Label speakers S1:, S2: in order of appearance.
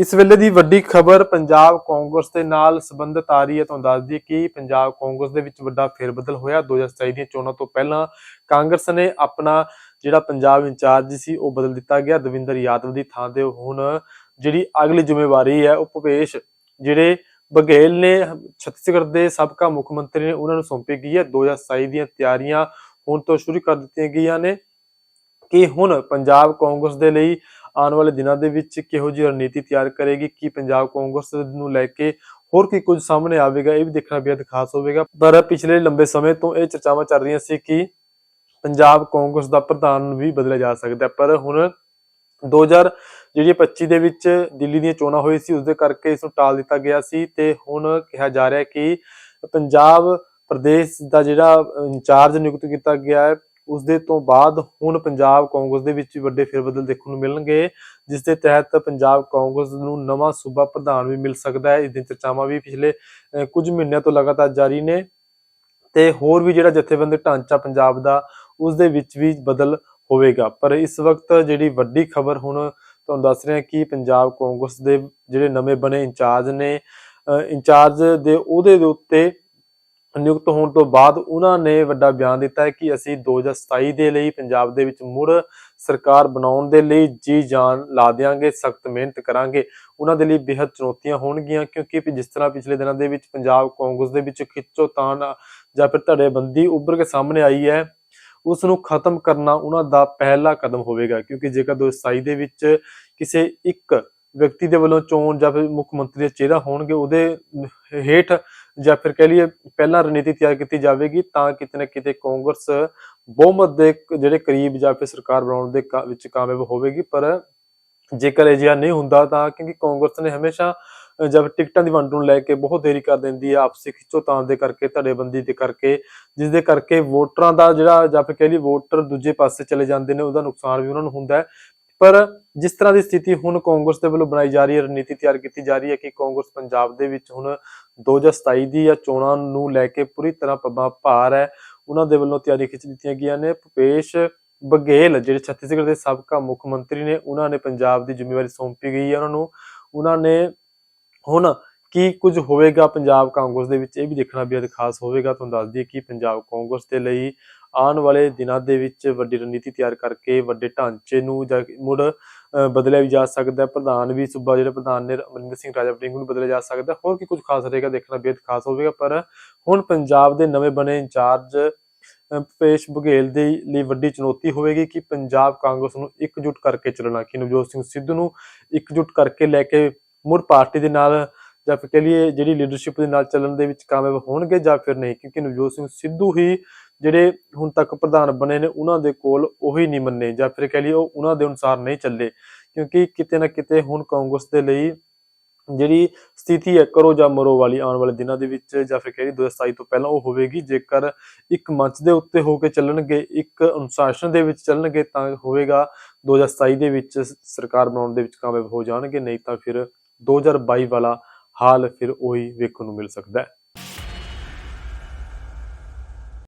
S1: ਇਸ ਵੇਲੇ ਦੀ ਵੱਡੀ ਖਬਰ ਪੰਜਾਬ ਕਾਂਗਰਸ ਦੇ ਨਾਲ ਸੰਬੰਧਿਤ ਆ ਰਹੀ ਹੈ। ਤੁਹਾਨੂੰ ਦੱਸ ਦਈਏ ਕਿ ਪੰਜਾਬ ਕਾਂਗਰਸ ਦੇ ਵਿੱਚ ਵੱਡਾ ਫੇਰਬਦਲ ਹੋਇਆ। 2027 ਦੀਆਂ ਚੋਣਾਂ ਤੋਂ ਪਹਿਲਾਂ ਕਾਂਗਰਸ ਨੇ ਆਪਣਾ ਜਿਹੜਾ ਪੰਜਾਬ ਇੰਚਾਰਜ ਸੀ, ਉਹ ਬਦਲ ਦਿੱਤਾ ਗਿਆ। ਦਵਿੰਦਰ ਯਾਦਵ ਦੀ ਥਾਂ ਤੇ ਹੁਣ ਜਿਹੜੀ ਅਗਲੀ ਜ਼ਿੰਮੇਵਾਰੀ ਹੈ, ਉਹ ਭੁਪੇਸ਼, ਜਿਹੜੇ ਬਘੇਲ ਨੇ, ਛੱਤੀਸਗੜ੍ਹ ਦੇ ਸਾਬਕਾ ਮੁੱਖ ਮੰਤਰੀ ਨੇ, ਉਹਨਾਂ ਨੂੰ ਸੌਂਪੀ ਗਈ ਹੈ। 2027 ਦੀਆਂ ਤਿਆਰੀਆਂ ਹੁਣ ਤੋਂ ਸ਼ੁਰੂ ਕਰ ਦਿੱਤੀਆਂ ਗਈਆਂ ਨੇ ਕਿ ਹੁਣ ਪੰਜਾਬ ਕਾਂਗਰਸ ਦੇ ਲਈ ਆਉਣ ਵਾਲੇ ਦਿਨਾਂ ਦੇ ਵਿੱਚ ਕਿਹੋ ਜਿਹੀ ਰਣਨੀਤੀ ਤਿਆਰ ਕਰੇਗੀ? ਕੀ ਪੰਜਾਬ ਕਾਂਗਰਸ ਨੂੰ ਲੈ ਕੇ ਹੋਰ ਕੀ ਕੁਝ ਸਾਹਮਣੇ ਆਵੇਗਾ? ਇਹ ਵੀ ਦੇਖਣਾ ਬੇहद ਖਾਸ ਹੋਵੇਗਾ। ਪਰ ਪਿਛਲੇ ਲੰਬੇ ਸਮੇਂ ਤੋਂ ਇਹ ਚਰਚਾਵਾਂ ਚੱਲ ਰਹੀਆਂ ਸੀ ਕਿ ਪੰਜਾਬ ਕਾਂਗਰਸ ਦਾ ਪ੍ਰਧਾਨ ਵੀ ਬਦਲਿਆ ਜਾ ਸਕਦਾ ਪਰ ਹੁਣ 2000 ਜਿਹੜੀ 25 ਦੇ ਵਿੱਚ ਦਿੱਲੀ ਦੀਆਂ ਚੋਣਾਂ ਹੋਈ ਸੀ ਉਸ ਦੇ ਕਰਕੇ ਇਸ ਨੂੰ ਟਾਲ ਦਿੱਤਾ ਗਿਆ ਸੀ ਤੇ ਹੁਣ ਕਿਹਾ ਜਾ ਰਿਹਾ ਕਿ ਪੰਜਾਬ ਪ੍ਰਦੇਸ਼ ਦਾ ਜਿਹੜਾ ਇੰਚਾਰਜ ਨਿਯੁਕਤ ਕੀਤਾ ਗਿਆ ਹੈ ਉਸ ਦੇ ਤੋਂ ਬਾਅਦ ਹੁਣ ਪੰਜਾਬ ਕਾਂਗਰਸ ਦੇ ਵਿੱਚ ਵੀ ਵੱਡੇ ਫੇਰਬਦਲ ਦੇਖਣ ਨੂੰ ਮਿਲਣਗੇ, ਜਿਸ ਦੇ ਤਹਿਤ ਪੰਜਾਬ ਕਾਂਗਰਸ ਨੂੰ ਨਵਾਂ ਸੂਬਾ ਪ੍ਰਧਾਨ ਵੀ ਮਿਲ ਸਕਦਾ ਹੈ। ਇਸ ਦੀਆਂ ਚਰਚਾਵਾਂ ਵੀ ਪਿਛਲੇ ਕੁਝ ਮਹੀਨਿਆਂ ਤੋਂ ਲਗਾਤਾਰ ਜਾਰੀ ਨੇ ਤੇ ਹੋਰ ਵੀ ਜਿਹੜਾ ਜਥੇਬੰਦੀ ਢਾਂਚਾ ਪੰਜਾਬ ਦਾ, ਉਸ ਦੇ ਵਿੱਚ ਵੀ ਬਦਲ ਹੋਵੇਗਾ। ਪਰ ਇਸ ਵਕਤ ਜਿਹੜੀ ਵੱਡੀ ਖਬਰ ਹੁਣ ਤੁਹਾਨੂੰ ਦੱਸ ਰਿਹਾ ਕਿ ਪੰਜਾਬ ਕਾਂਗਰਸ ਦੇ ਜਿਹੜੇ ਨਵੇਂ ਬਣੇ ਇੰਚਾਰਜ ਨੇ ਇੰਚਾਰਜ ਦੇ ਉਹਦੇ ਦੇ ਉੱਤੇ ਨਿਯੁਕਤ ਹੋਣ ਤੋਂ ਬਾਅਦ ਉਹਨਾਂ ਨੇ ਵੱਡਾ ਬਿਆਨ ਦਿੱਤਾ ਹੈ ਕਿ ਅਸੀਂ 2027 ਦੇ ਲਈ ਪੰਜਾਬ ਦੇ ਵਿੱਚ ਮੁੜ ਸਰਕਾਰ ਬਣਾਉਣ ਦੇ ਲਈ ਜੀ ਜਾਨ ਲਾ ਦਿਆਂਗੇ, ਸਖਤ ਮਿਹਨਤ ਕਰਾਂਗੇ। ਉਹਨਾਂ ਦੇ ਲਈ ਬੇहद ਚੁਣੌਤੀਆਂ ਹੋਣਗੀਆਂ ਕਿਉਂਕਿ ਜਿਸ ਤਰ੍ਹਾਂ ਪਿਛਲੇ ਦਿਨਾਂ ਦੇ ਵਿੱਚ ਪੰਜਾਬ ਕਾਂਗਰਸ ਦੇ ਵਿੱਚ ਖਿੱਚੋਤਾਣ ਜਾਂ ਫਿਰ ਧੜੇਬੰਦੀ ਉੱਭਰ ਕੇ ਸਾਹਮਣੇ ਆਈ ਹੈ ਉਸ ਨੂੰ ਖਤਮ ਕਰਨਾ ਉਹਨਾਂ ਦਾ ਪਹਿਲਾ ਕਦਮ ਹੋਵੇਗਾ ਕਿਉਂਕਿ ਜੇਕਰ 2027 ਦੇ ਵਿੱਚ ਕਿਸੇ ਇੱਕ ਵਿਅਕਤੀ ਦੇ ਵੱਲੋਂ ਚੋਣ ਜਾਂ ਫਿਰ ਮੁੱਖ ਮੰਤਰੀ ਦਾ ਚਿਹਰਾ ਹੋਣਗੇ, ਉਹਦੇ ਹੇਠ ਜਾਂ ਫਿਰ ਕਹਿ ਲਈਏ ਪਹਿਲਾਂ ਰਣਨੀਤੀ ਤਿਆਰ ਕੀਤੀ ਜਾਵੇਗੀ ਤਾਂ ਕਿਤੇ ਨਾ ਕਿਤੇ ਕਾਂਗਰਸ ਬਹੁਮਤ ਦੇ ਜਿਹੜੇ ਕਰੀਬ ਜਾਂ ਫਿਰ ਸਰਕਾਰ ਬਣਾਉਣ ਦੇ ਵਿੱਚ ਕਾਮਯਾਬ ਹੋਵੇਗੀ, ਪਰ ਜੇਕਰ ਅਜਿਹਾ ਨਹੀਂ ਹੁੰਦਾ ਤਾਂ ਕਿਉਂਕਿ ਕਾਂਗਰਸ ਨੇ ਹਮੇਸ਼ਾ ਜਦ ਟਿਕਟਾਂ ਦੀ ਵੰਡ ਨੂੰ ਲੈ ਕੇ ਬਹੁਤ ਦੇਰੀ ਕਰ ਦਿੰਦੀ ਹੈ, ਆਪਸੀ ਖਿੱਚੋਤਾਣ ਦੇ ਕਰਕੇ, ਧੜੇਬੰਦੀ ਦੇ ਕਰਕੇ, ਜਿਸ ਦੇ ਕਰਕੇ ਵੋਟਰਾਂ ਦਾ ਜਿਹੜਾ ਜਾਂ ਫਿਰ ਕਹਿ ਲਈਏ ਵੋਟਰ ਦੂਜੇ ਪਾਸੇ ਚਲੇ ਜਾਂਦੇ ਨੇ, ਉਹਦਾ ਨੁਕਸਾਨ ਵੀ ਉਹਨਾਂ ਨੂੰ ਹੁੰਦਾ ਹੈ। ਪਰ ਜਿਸ ਤਰ੍ਹਾਂ ਦੀ ਸਥਿਤੀ ਹੁਣ ਕਾਂਗਰਸ ਦੇ ਵੱਲੋਂ ਬਣਾਈ ਜਾ ਰਹੀ ਹੈ, ਰਣਨੀਤੀ ਤਿਆਰ ਕੀਤੀ ਜਾ ਰਹੀ ਹੈ ਕਿ ਕਾਂਗਰਸ ਪੰਜਾਬ ਦੇ ਵਿੱਚ ਹੁਣ 2027 ਦੀ ਜਾਂ ਚੋਣਾਂ ਨੂੰ ਲੈ ਕੇ ਪੂਰੀ ਤਰ੍ਹਾਂ ਪੱਬਾਂ ਭਾਰ ਹੈ। ਉਹਨਾਂ ਦੇ ਵੱਲੋਂ ਤਿਆਰੀ ਖਿੱਚ ਦਿੱਤੀਆਂ ਗਈਆਂ ਨੇ। ਭੁਪੇਸ਼ ਬਘੇਲ, ਜਿਹੜੇ ਛੱਤੀਸਗੜ੍ਹ ਦੇ ਸਾਬਕਾ ਮੁੱਖ ਮੰਤਰੀ ਨੇ, ਉਹਨਾਂ ਨੇ ਪੰਜਾਬ ਦੀ ਜ਼ਿੰਮੇਵਾਰੀ ਸੌਂਪੀ ਗਈ ਹੈ ਉਹਨਾਂ ਨੂੰ। ਉਹਨਾਂ ਨੇ ਹੁਣ ਕੀ ਕੁਝ ਹੋਵੇਗਾ ਪੰਜਾਬ ਕਾਂਗਰਸ ਦੇ ਵਿੱਚ, ਇਹ ਵੀ ਦੇਖਣਾ ਬੇहद ਖਾਸ ਹੋਵੇਗਾ। ਤੁਹਾਨੂੰ ਦੱਸ ਦਈਏ ਕਿ ਪੰਜਾਬ ਕਾਂਗਰਸ ਦੇ ਲਈ ਆਉਣ ਵਾਲੇ ਦਿਨਾਂ ਦੇ ਵਿੱਚ ਵੱਡੀ ਰਣਨੀਤੀ ਤਿਆਰ ਕਰਕੇ ਵੱਡੇ ਢਾਂਚੇ ਨੂੰ ਜਾਂ ਮੁੜ ਅ, ਬਦਲਿਆ ਵੀ ਜਾ ਸਕਦਾ ਹੈ। ਪ੍ਰਧਾਨ ਵੀ ਸੂਬਾ ਜਿਹੜੇ ਪ੍ਰਧਾਨ ਨੇ ਅਮਰਿੰਦਰ ਸਿੰਘ ਰਾਜਾ ਵੜਿੰਗ ਨੂੰ ਬਦਲਿਆ ਜਾ ਸਕਦਾ ਹੈ। ਹੋਰ ਕੀ ਕੁਝ ਖਾਸ ਰਹੇਗਾ ਦੇਖਣਾ ਬੇहद ਖਾਸ ਹੋਵੇਗਾ। ਪਰ ਹੁਣ ਪੰਜਾਬ ਦੇ ਨਵੇਂ ਬਣੇ ਇੰਚਾਰਜ ਅ, ਭੁਪੇਸ਼ ਬਘੇਲ ਦੇ ਲਈ ਵੱਡੀ ਚੁਣੌਤੀ ਹੋਵੇਗੀ ਕਿ ਪੰਜਾਬ ਕਾਂਗਰਸ ਨੂੰ ਇਕਜੁੱਟ ਕਰਕੇ ਚੱਲਣਾ। ਕਿ ਨਵਜੋਤ ਸਿੰਘ ਸਿੱਧੂ ਨੂੰ ਇਕਜੁੱਟ ਕਰਕੇ ਲੈ ਕੇ ਮੁੜ ਪਾਰਟੀ ਦੇ ਨਾਲ ਜਾਂ ਫਿਰ ਕਹ ਲਈਏ ਜਿਹੜੀ ਲੀਡਰਸ਼ਿਪ ਦੇ ਨਾਲ ਚੱਲਣ ਦੇ ਵਿੱਚ ਕਾਮਯਾਬ ਹੋਣਗੇ ਜਾਂ ਫਿਰ ਨਹੀਂ? ਕਿਉਂਕਿ ਨਵਜੋਤ ਸਿੰਘ ਸਿੱਧੂ ਹੀ ਜਿਹੜੇ ਹੁਣ ਤੱਕ ਪ੍ਰਧਾਨ ਬਣੇ ਨੇ, ਉਹਨਾਂ ਦੇ ਕੋਲ ਉਹੀ ਨਹੀਂ ਮੰਨੇ ਜਾਂ ਫਿਰ ਕਹ ਲਈਏ ਉਹ ਉਹਨਾਂ ਦੇ ਅਨੁਸਾਰ ਨਹੀਂ ਚੱਲੇ। ਕਿਉਂਕਿ ਕਿਤੇ ਨਾ ਕਿਤੇ ਹੁਣ ਕਾਂਗਰਸ ਦੇ ਲਈ ਜਿਹੜੀ ਸਥਿਤੀ ਹੈ, ਕਰੋ ਜਾਂ ਮਰੋ ਵਾਲੀ ਆਉਣ ਵਾਲੇ ਦਿਨਾਂ ਦੇ ਵਿੱਚ ਜਾਂ ਫਿਰ ਕਹ ਲਈਏ 2027 ਤੋਂ ਪਹਿਲਾਂ ਉਹ ਹੋਵੇਗੀ। ਜੇਕਰ ਇੱਕ ਮੰਚ ਦੇ ਉੱਤੇ ਹੋ ਕੇ ਚੱਲਣਗੇ, ਇੱਕ ਅਨੁਸ਼ਾਸਨ ਦੇ ਵਿੱਚ ਚੱਲਣਗੇ, ਤਾਂ ਹੋਵੇਗਾ 2027 ਦੇ ਵਿੱਚ ਸਰਕਾਰ ਬਣਾਉਣ ਦੇ ਵਿੱਚ ਕਾਮਯਾਬ ਹੋ ਜਾਣਗੇ, ਨਹੀਂ ਤਾਂ ਫਿਰ 2022 ਵਾਲਾ ਹਾਲ ਫਿਰ ਉਹੀ ਵੇਖਣ ਨੂੰ ਮਿਲ ਸਕਦਾ ਹੈ।